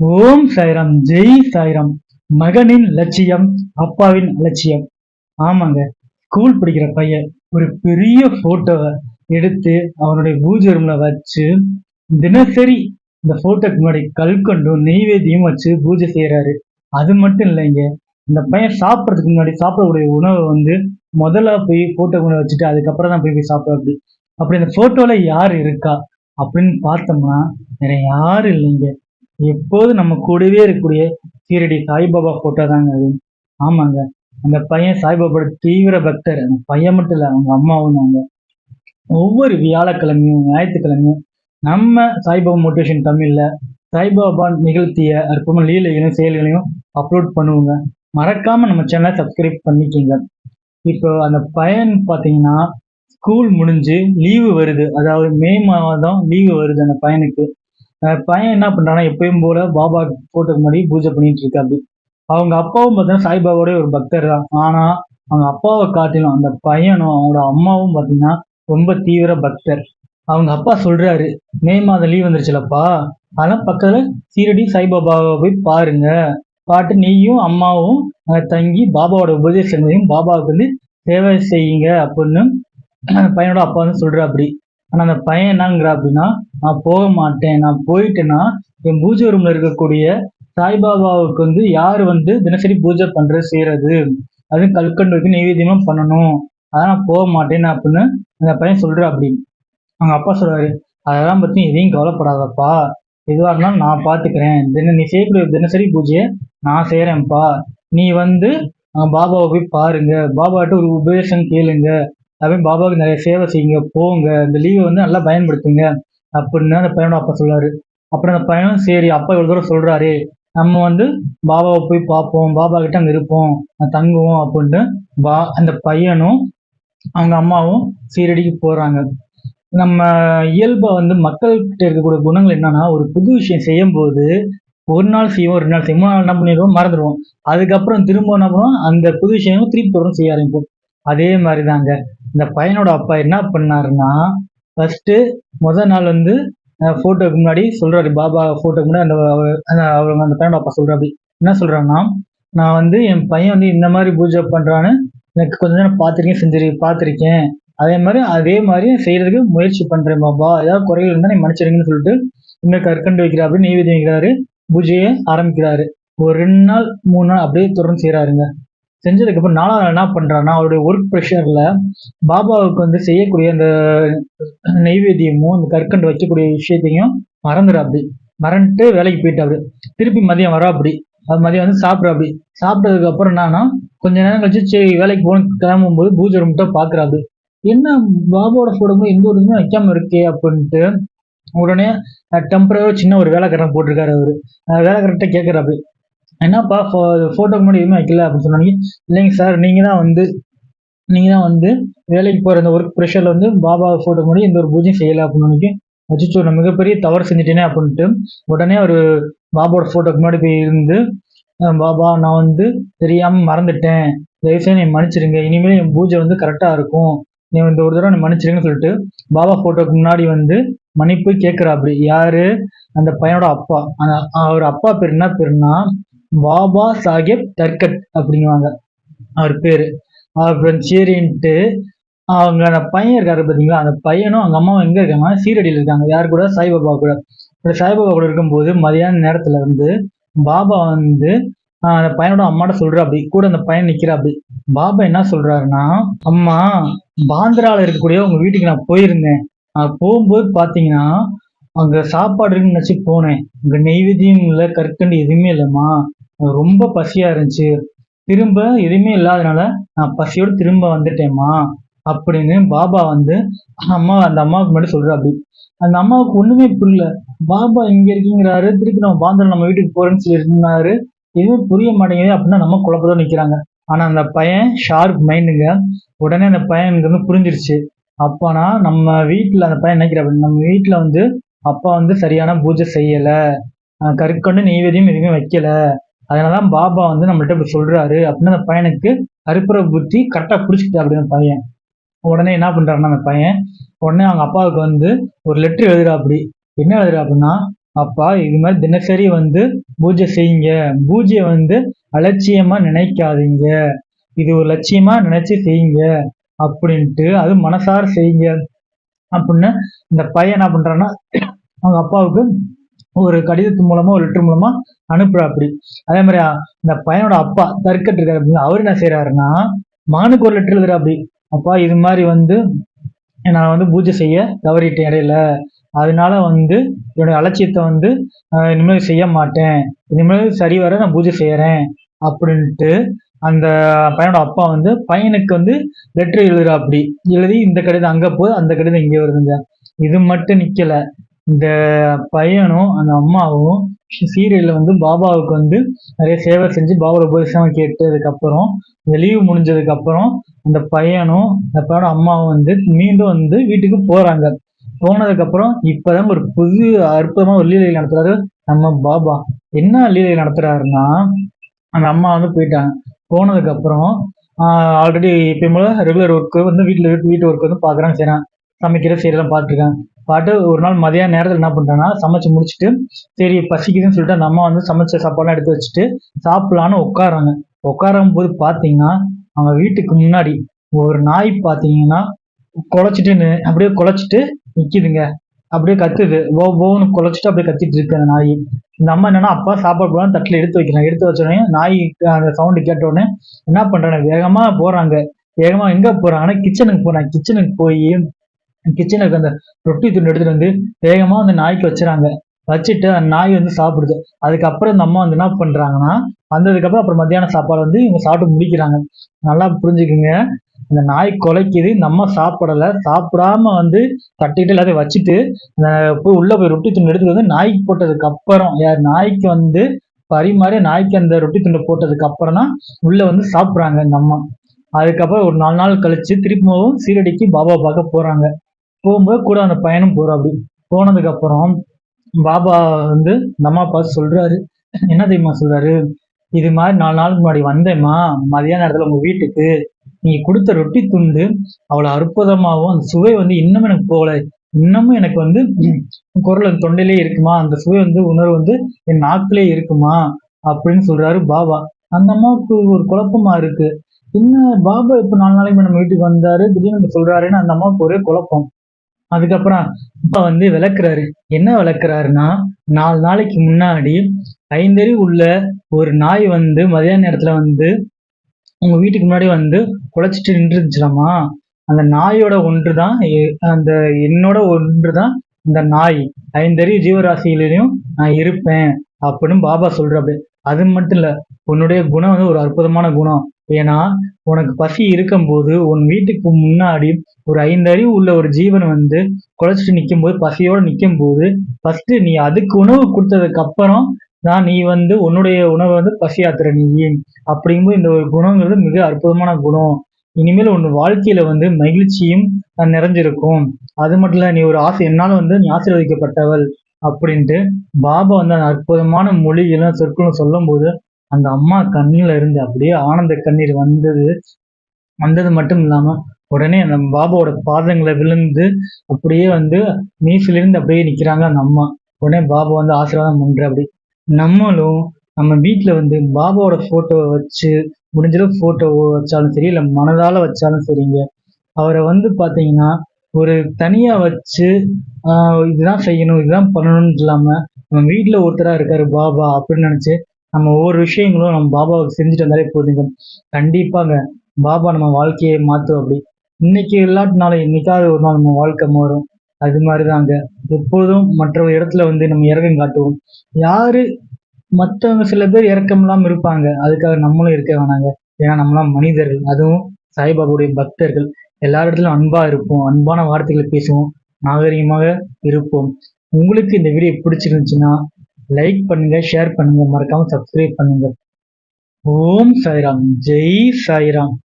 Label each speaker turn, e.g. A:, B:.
A: ஓம் சாய்ராம் ஜெய் சாய்ராம். மகனின் லட்சியம் அப்பாவின் அலட்சியம். ஆமாங்க ஸ்கூல் படிக்கிற பையன் ஒரு பெரிய போட்டோவை எடுத்து அவனுடைய பூஜை ரூம்ல வச்சு தினசரி இந்த போட்டோக்கு முன்னாடி கல்கண்டும் நெய்வேத்தியம் வச்சு பூஜை செய்யறாரு அது மட்டும் இல்லைங்க இந்த பையன் சாப்பிட்றதுக்கு முன்னாடி சாப்பிடக்கூடிய உணவை வந்து முதல்ல போய் போட்டோ கொண்டு வச்சுட்டு அதுக்கப்புறம் தான் போய் போய் சாப்பிட அப்படி அப்படி இந்த போட்டோல யார் இருக்கா அப்படின்னு பார்த்தோம்னா வேற யாரும் இல்லைங்க. எப்போது நம்ம கூடவே இருக்கக்கூடிய சீரடி சாய்பாபா ஃபோட்டோ தாங்க அது. ஆமாங்க. அந்த பையன் சாய்பாபாவோட தீவிர பக்தர். அந்த பையன் மட்டும் இல்லை அவங்க அம்மாவும் தாங்க. ஒவ்வொரு வியாழக்கிழமையும் ஞாயிற்றுக்கிழமையும் நம்ம சாய்பாபா மோட்டிவேஷன் தமிழில் சாய்பாபா நிகழ்த்திய அற்புதமான லீலைகளையும் செயல்களையும் அப்லோட் பண்ணுவோங்க. மறக்காமல் நம்ம சேனலை சப்ஸ்கிரைப் பண்ணிக்கிங்க. இப்போ அந்த பையன் பார்த்தீங்கன்னா ஸ்கூல் முடிஞ்சு லீவு வருது. அதாவது மே மாதம் லீவு வருது அந்த பையனுக்கு. பையன் என்ன பண்ணுறான்னா எப்பயும் போல பாபா போட்டோக்கு முன்னாடி பூஜை பண்ணிட்டு இருக்காரு. அவங்க அப்பாவும் பார்த்தீங்கன்னா சாய்பாபாவோட ஒரு பக்தர் தான். ஆனால் அவங்க அப்பாவை காட்டிலும் அந்த பையனும் அவங்களோட அம்மாவும் பார்த்தீங்கன்னா ரொம்ப தீவிர பக்தர். அவங்க அப்பா சொல்றாரு மே மாதம் லீவ் வந்துருச்சுலப்பா. அதெல்லாம் பக்கத்தில் சீரடி சாய்பாபாவை போய் பாருங்க. பாட்டு நீயும் அம்மாவும் தங்கி பாபாவோட உபதேசங்களையும் பாபாவுக்கு வந்து சேவை செய்யுங்க அப்படின்னு அந்த பையனோட அப்பா வந்து சொல்ற அப்படி. ஆனால் அந்த பையன் என்னங்கிற அப்படின்னா நான் போக மாட்டேன். நான் போயிட்டேன்னா என் பூஜை ரூம்ல இருக்கக்கூடிய சாய்பாபாவுக்கு வந்து யார் வந்து தினசரி பூஜை பண்றது செய்யறது அதுவும் கல்கண்டுக்கு நைவேத்தியமும் பண்ணணும். அதான் நான் போக மாட்டேன் அப்படின்னு அந்த பையன் சொல்ற அப்படின்னு அவங்க அப்பா சொல்றாரு அதெல்லாம் பத்தி எதையும் கவலைப்படாதப்பா. எதுவாக இருந்தாலும் நான் பார்த்துக்கிறேன் தின நீ செய்யக்கூடிய தினசரி பூஜையை நான் செய்கிறேன்ப்பா நீ வந்து பாபாவை போய் பாருங்க. பாபாட்ட ஒரு உபதேசம் கேளுங்க. அப்படின்னு பாபாவுக்கு நிறைய சேவை செய்யுங்க போங்க. இந்த லீவை வந்து நல்லா பயன்படுத்துங்க. அப்படின்னு அந்த பையனோட அப்பா சொல்றாரு அப்புறம் அந்த பையனும் சரி அப்பா இவ்வளோ தூரம் சொல்றாரு. நம்ம வந்து பாபாவை போய் பார்ப்போம். பாபா கிட்ட அங்கே இருப்போம். தங்குவோம் அப்படின்ட்டு பா அந்த பையனும் அவங்க அம்மாவும் சீரடிக்கு போகிறாங்க நம்ம இயல்பை வந்து மக்கள்கிட்ட இருக்கக்கூடிய குணங்கள் என்னன்னா ஒரு புது விஷயம் செய்யும்போது ஒரு நாள் செய்வோம் ரெண்டு நாள் செய்வோம். மூணு நாள் என்ன பண்ணிடுவோம்? மறந்துடுவோம். அதுக்கப்புறம் திரும்ப என்ன பண்ணுவோம்? அந்த புது விஷயம் திருப்பி தொடர்ந்து செய்ய ஆரம்பிப்போம். அதே மாதிரி தாங்க இந்த பையனோட அப்பா என்ன பண்ணாருன்னா ஃபர்ஸ்ட் முதல் நாள் வந்து ஃபோட்டோக்கு முன்னாடி சொல்றாரு பாபா ஃபோட்டோக்கு முன்னாடி அந்த அந்த- அவங்க அந்த பையனோட அப்பா சொல்றாரு. என்ன சொல்கிறாங்கன்னா நான் வந்து என் பையன் வந்து இந்த மாதிரி பூஜை பண்றான்னு எனக்கு கொஞ்ச நேரம் பார்த்துருக்கேன் செஞ்சு பார்த்துருக்கேன். அதே மாதிரி அதே மாதிரி செய்யறதுக்கு முயற்சி பண்றேன் பாபா. ஏதாவது குறைகள் இருந்தால் நீ மன்னிச்சிருங்கன்னு சொல்லிட்டு இன்னும் கற்கண்டு வைக்கிறாரு நெய்வேத்தியம் வைக்கிறாரு பூஜையை ஆரம்பிக்கிறாரு. ஒரு ரெண்டு நாள் மூணு நாள் அப்படியே தொடர்ந்து செய்யறாருங்க செஞ்சதுக்கப்புறம் நாலாவது நாள் என்ன பண்ணுறான்னா அவருடைய ஒர்க் ப்ரெஷரில் பாபாவுக்கு வந்து செய்யக்கூடிய அந்த நெய்வேத்தியமும் அந்த கற்கண்டு வைக்கக்கூடிய விஷயத்தையும் மறந்துடும் மறந்துட்டு வேலைக்கு போயிட்டாரு திருப்பி மதியம் வரா அப்படி அது மதியம் வந்து சாப்பிட்ற அப்படி சாப்பிட்டதுக்கு அப்புறம் என்னன்னா கொஞ்ச நேரம் கழிச்சு சரி வேலைக்கு போகணும் கிளம்பும்போது பூஜை ரூம் பார்க்குறாரு என்ன பாபாவோட ஃபோட்டோ எந்த ஒரு இதுவுமே வைக்காம இருக்கே அப்படின்ட்டு உடனே டெம்பரவரி சின்ன ஒரு வேலைக்காரன் போட்டிருக்காரு அவரு. வேலைக்காரன்ட்ட வேலைக்காரர்கிட்ட கேட்குறாரு என்னப்பா ஃபோட்டோக்கு முன்னாடி எதுவுமே வைக்கல அப்படின்னு சொன்னாங்க இல்லைங்க சார் நீங்கள் தான் வந்து நீங்கள் தான் வந்து வேலைக்கு போகிற அந்த ஒர்க் ப்ரெஷரில் வந்து பாபா ஃபோட்டோக்கு முன்னாடி எந்த ஒரு பூஜையும் செய்யலை அப்படின்னு நினைக்கி வச்சுச்சோ நான் மிகப்பெரிய தவறு செஞ்சுட்டேனே அப்படின்ட்டு உடனே ஒரு பாபாவோட ஃபோட்டோக்கு முன்னாடி போய் இருந்து பாபா நான் வந்து தெரியாமல் மறந்துட்டேன். தயவுசெய்து நீ மன்னிச்சிடுங்க இனிமேல் என் பூஜை வந்து கரெக்டாக இருக்கும். நீ இந்த ஒரு தடவை நீ மன்னிச்சிடுங்கன்னு சொல்லிட்டு பாபா ஃபோட்டோக்கு முன்னாடி வந்து மன்னிப்பு கேட்குறா அப்படி யாரு? அந்த பையனோட அப்பா. அந்த அவர் அப்பா பேர் என்ன பேருன்னா பாபா சாஹேப் தர்கட் அப்படிங்குவாங்க. அவர் பேர். அப்புறம் சரின்ட்டு அவங்க அந்த பையன் இருக்காரு பார்த்தீங்களா அந்த பையனும் அவங்க அம்மாவும் எங்கே இருக்காங்க சீரடியில் இருக்காங்க. யார் கூட? சாய்பாபா கூட. இப்படி சாய்பாபா கூட இருக்கும்போது மதியான நேரத்தில் வந்து பாபா வந்து அந்த பையனோட அம்மாட்ட சொல்கிற அப்படி. கூட அந்த பையன் நிக்கிறா அப்படி. பாபா என்ன சொல்கிறாருன்னா அம்மா பாந்திராவில் இருக்கக்கூடிய உங்கள் வீட்டுக்கு நான் போயிருந்தேன். நான் போகும்போது பார்த்தீங்கன்னா அங்கே சாப்பாடு இருக்குன்னு நினச்சி போனேன். அங்கே நெய்வேத்தியம் இல்லை கற்கண்டு எதுவுமே இல்லைம்மா. ரொம்ப பசியா இருந்துச்சு. திரும்ப எதுவுமே இல்லாதனால நான் பசியோடு திரும்ப வந்துட்டேம்மா அப்படின்னு பாபா வந்து அம்மா அந்த அம்மாவுக்கு மட்டும் சொல்ற அப்படி. அந்த அம்மாவுக்கு ஒண்ணுமே புரியல. பாபா இங்க இருக்கீங்கிறாரு. திருப்பி நம்ம பாந்திரம் நம்ம வீட்டுக்கு போறேன்னு சொல்லி இருந்தாரு புரிய மாட்டேங்குது அப்படின்னா நம்ம குழப்பத்தோட நிக்கிறாங்க. ஆனா அந்த பையன் ஷார்ப் மைண்டுங்க உடனே அந்த பையனுக்கு வந்து புரிஞ்சிருச்சு. அப்பானா நம்ம வீட்டுல அந்த பையன் நினைக்கிற நம்ம வீட்டுல வந்து அப்பா வந்து சரியான பூஜை செய்யல. கற்கண்டு நெய்வேத்தியம் எதுவுமே வைக்கல. அதனாலதான் பாபா வந்து நம்மள்ட்ட இப்படி சொல்றாரு அப்படின்னு அந்த பையனுக்கு கருப்புற புத்தி கரெக்டா பிடிச்சிக்கிட்டா அப்படின்னு அந்த பையன். உடனே என்ன பண்றாருன்னா அந்த பையன் உடனே அவங்க அப்பாவுக்கு வந்து ஒரு லெட்டர் எழுதுறா அப்படி என்ன எழுதுறா அப்படின்னா அப்பா இது மாதிரி தினசரி வந்து பூஜை செய்யுங்க. பூஜையை வந்து அலட்சியமா நினைக்காதீங்க. இது ஒரு லட்சியமா நினைச்சு செய்யுங்க. அப்படின்ட்டு அது மனசார செய்யுங்க. அப்படின்னு இந்த பையன் என்ன பண்றான்னா அவங்க அப்பாவுக்கு ஒரு கடிதத்து மூலமா ஒரு லெட்டர் மூலமா அனுப்புறாப்படி அதே மாதிரி இந்த பையனோட அப்பா தர்க்கட் இருக்காரு அப்படின்னு அவர் என்ன செய்யறாருன்னா மகனுக்கு ஒரு லெட்டர் எழுதுறாப்படி அப்பா இது மாதிரி வந்து நான் வந்து பூஜை செய்ய தவறிட்டேன் இடையில. அதனால வந்து என்னுடைய அலட்சியத்தை வந்து இனிமேல் செய்ய மாட்டேன். இனிமேல் சரி வர நான் பூஜை செய்யறேன் அப்படின்ட்டு அந்த பையனோட அப்பா வந்து பையனுக்கு வந்து லெட்டர் எழுதுறா அப்படி. எழுதி இந்த கடிதம் அங்கே போகுது அந்த கடிதம் இங்கே வருதுங்க. இது மட்டும் நிற்கலை இந்த பையனும் அந்த அம்மாவும் சீரியலில் வந்து பாபாவுக்கு வந்து நிறைய சேவை செஞ்சு பாபாவோட உபதேசம் கேட்டதுக்கப்புறம் இந்த லீவு முடிஞ்சதுக்கப்புறம் அந்த பையனும் அந்த பையனோட அம்மாவும் வந்து மீண்டும் வந்து வீட்டுக்கு போகிறாங்க போனதுக்கப்புறம் இப்போதான் ஒரு புது அற்புதமாக ஒரு லீலை நடத்துறாரு நம்ம பாபா. என்ன லீலை நடத்துறாருன்னா அந்த அம்மா வந்து போயிட்டாங்க. போனதுக்கப்புறம் ஆல்ரெடி எப்பயும் போல ரெகுலர் ஒர்க்கு வந்து வீட்டில் வீட்டு ஒர்க் வந்து பார்க்குறாங்க செய்கிறான் சமைக்கிற செய்யறதெல்லாம் பார்த்துருக்காங்க பாட்டு ஒரு நாள் மதியான நேரத்தில் என்ன பண்ணுறேன்னா சமைச்சு முடிச்சுட்டு சரி பசிக்குதுன்னு சொல்லிட்டு அந்த அம்மா வந்து சமைச்ச சாப்பாடுலாம் எடுத்து வச்சுட்டு சாப்பிட்லான்னு உட்காராங்க உட்காரும் போது பார்த்தீங்கன்னா அவங்க வீட்டுக்கு முன்னாடி ஒரு நாய் பார்த்தீங்கன்னா குலைச்சிட்டு அப்படியே குலைச்சிட்டு நிற்கிதுங்க அப்படியே கத்துது. ஓ போன்னு குலைச்சிட்டு அப்படியே கத்திட்டு இருக்கு அந்த நாய். இந்த அம்மா என்னன்னா அப்பா சாப்பாடு போலாம் தட்டில் எடுத்து வைக்கிறாங்க. எடுத்து வச்சோடனே நாய் அந்த சவுண்டு கேட்ட உடனே என்ன பண்றாங்க? வேகமா போறாங்க. வேகமா எங்க போறாங்கன்னா கிச்சனுக்கு போறாங்க. கிச்சனுக்கு போய் கிச்சனுக்கு அந்த ரொட்டி துண்டு எடுத்துட்டு வந்து வேகமாக அந்த நாய்க்கு வச்சுறாங்க. வச்சுட்டு அந்த நாய் வந்து சாப்பிடுது. அதுக்கப்புறம் இந்த அம்மா வந்து என்ன பண்ணுறாங்கன்னா வந்ததுக்கப்புறம் அப்புறம் மத்தியான சாப்பாடு வந்து இவங்க சாப்பிட்டு முடிக்கிறாங்க. நல்லா புரிஞ்சுக்குங்க. இந்த நாய் குலைக்குது. நம்ம சாப்பிடலை. சாப்பிடாம வந்து தட்டிட்டு எல்லாத்தையும் வச்சுட்டு போய் உள்ளே போய் ரொட்டி துண்டு எடுத்துகிட்டு வந்து நாய்க்கு போட்டதுக்கு அப்புறம் யார் நாய்க்கு வந்து பரிமாறி நாய்க்கு அந்த ரொட்டி துண்டை போட்டதுக்கு அப்புறம் தான் உள்ளே வந்து சாப்பிட்றாங்க இந்த அம்மா. அதுக்கப்புறம் ஒரு நாலு நாள் கழிச்சு திரும்பவும் சீரடிக்கு பாபா பார்க்க போகிறாங்க போகும்போது கூட அந்த பயணம் போகிறோம் அப்படி போனதுக்கப்புறம் பாபா வந்து இந்த அம்மா பார்த்து சொல்கிறாரு என்ன தெரியுமா சொல்கிறாரு இது மாதிரி நாலு நாளுக்கு முன்னாடி வந்தேம்மா. மதியான இடத்துல உங்கள் வீட்டுக்கு நீங்கள் கொடுத்த ரொட்டி துண்டு அவ்வளோ அற்புதமாகவும் அந்த சுவை வந்து இன்னமும் எனக்கு போகலை. இன்னமும் எனக்கு வந்து குரல் தொண்டையிலே இருக்குமா? அந்த சுவை வந்து உணர்வு வந்து என் நாக்கிலே இருக்குமா? அப்படின்னு சொல்றாரு பாபா. அந்த அம்மாவுக்கு ஒரு குழப்பமா இருக்கு. என்ன பாபா இப்போ நாலு நாளைக்கு நம்ம வீட்டுக்கு வந்தாரு திடீர்னு சொல்றாருன்னு அந்த அம்மாவுக்கு ஒரே குழப்பம். அதுக்கப்புறம் அப்பா வந்து விளக்குறாரு. என்ன விளக்குறாருன்னா நாலு நாளைக்கு முன்னாடி ஐந்தறிவு உள்ள ஒரு நாய் வந்து மதியான நேரத்துல வந்து உங்க வீட்டுக்கு முன்னாடி வந்து குலைச்சிட்டு நின்றுச்சுலாமா அந்த நாயோட ஒன்று தான் அந்த என்னோட ஒன்று தான் இந்த நாய். ஐந்தறிவு ஜீவராசியிலையும் நான் இருப்பேன் அப்படின்னு பாபா சொல்றாரு அது மட்டும் இல்ல உன்னுடைய குணம் வந்து ஒரு அற்புதமான குணம். ஏன்னா உனக்கு பசி இருக்கும்போது உன் வீட்டுக்கு முன்னாடி ஒரு ஐந்து அறிவு உள்ள ஒரு ஜீவன் வந்து குழைச்சிட்டு நிற்கும் போது பசியோட நிற்கும் போது ஃபர்ஸ்ட் நீ அதுக்கு உணவு கொடுத்ததுக்கு அப்புறம் தான் நீ வந்து உன்னுடைய உணவை வந்து பசியாத்துற நீ அப்படிங்கும்போது இந்த ஒரு குணங்கிறது மிக அற்புதமான குணம். இனிமேல் உன் வாழ்க்கையில வந்து மகிழ்ச்சியும் நிறைஞ்சிருக்கும். அது மட்டும் இல்ல நீ ஒரு ஆசை என்னால் வந்து நீ ஆசீர்வதிக்கப்பட்டவள் அப்படின்ட்டு பாபா வந்து அந்த அற்புதமான மொழிகளும் சொற்களும் சொல்லும் போது அந்த அம்மா கண்ணில் இருந்து அப்படியே ஆனந்த கண்ணீர் வந்தது. வந்தது மட்டும் இல்லாமல் உடனே அந்த பாபாவோட பாதங்களை விழுந்து அப்படியே வந்து மீசிலிருந்து அப்படியே நிற்கிறாங்க அந்த அம்மா. உடனே பாபா வந்து ஆசீர்வாதம் பண்ற அப்படி நம்மளும் நம்ம வீட்டில் வந்து பாபாவோட ஃபோட்டோவை வச்சு முடிஞ்சளவு போட்டோவோ வச்சாலும் சரி இல்லை மனதால் வச்சாலும் சரிங்க. அவரை வந்து பார்த்தீங்கன்னா ஒரு தனியாக வச்சு இதுதான் செய்யணும் இதுதான் பண்ணணும்னு இல்லாமல் நம்ம வீட்டில் ஒருத்தராக இருக்காரு பாபா அப்படின்னு நினச்சி நம்ம ஒவ்வொரு விஷயங்களும் நம்ம பாபாவுக்கு செஞ்சுட்டு வந்தாலே போதுங்க கண்டிப்பாங்க பாபா நம்ம வாழ்க்கையை மாற்றும் அப்படி. இன்னைக்கு நாளை இன்றைக்காவது ஒரு நாள் நம்ம வாழ்க்கை மாறும். அது மாதிரிதாங்க. எப்போதும் மற்ற இடத்துல வந்து நம்ம இறக்கம் காட்டுவோம். யாரு மற்றவங்க சில பேர் இறக்கம் இல்லாமல் இருப்பாங்க. அதுக்காக நம்மளும் இருக்க வேணாங்க. ஏன்னா நம்மளாம் மனிதர்கள். அதுவும் சாய்பாபாவுடைய பக்தர்கள். எல்லா இடத்துலையும் அன்பா இருப்போம். அன்பான வார்த்தைகளை பேசுவோம். நாகரிகமாக இருப்போம். உங்களுக்கு இந்த வீடியோ பிடிச்சிருந்துச்சுன்னா லைக் பண்ணுங்க ஷேர் பண்ணுங்க மறக்காம சப்ஸ்கிரைப் பண்ணுங்க. ஓம் சாய்ராம் ஜெய் சாய்ராம்.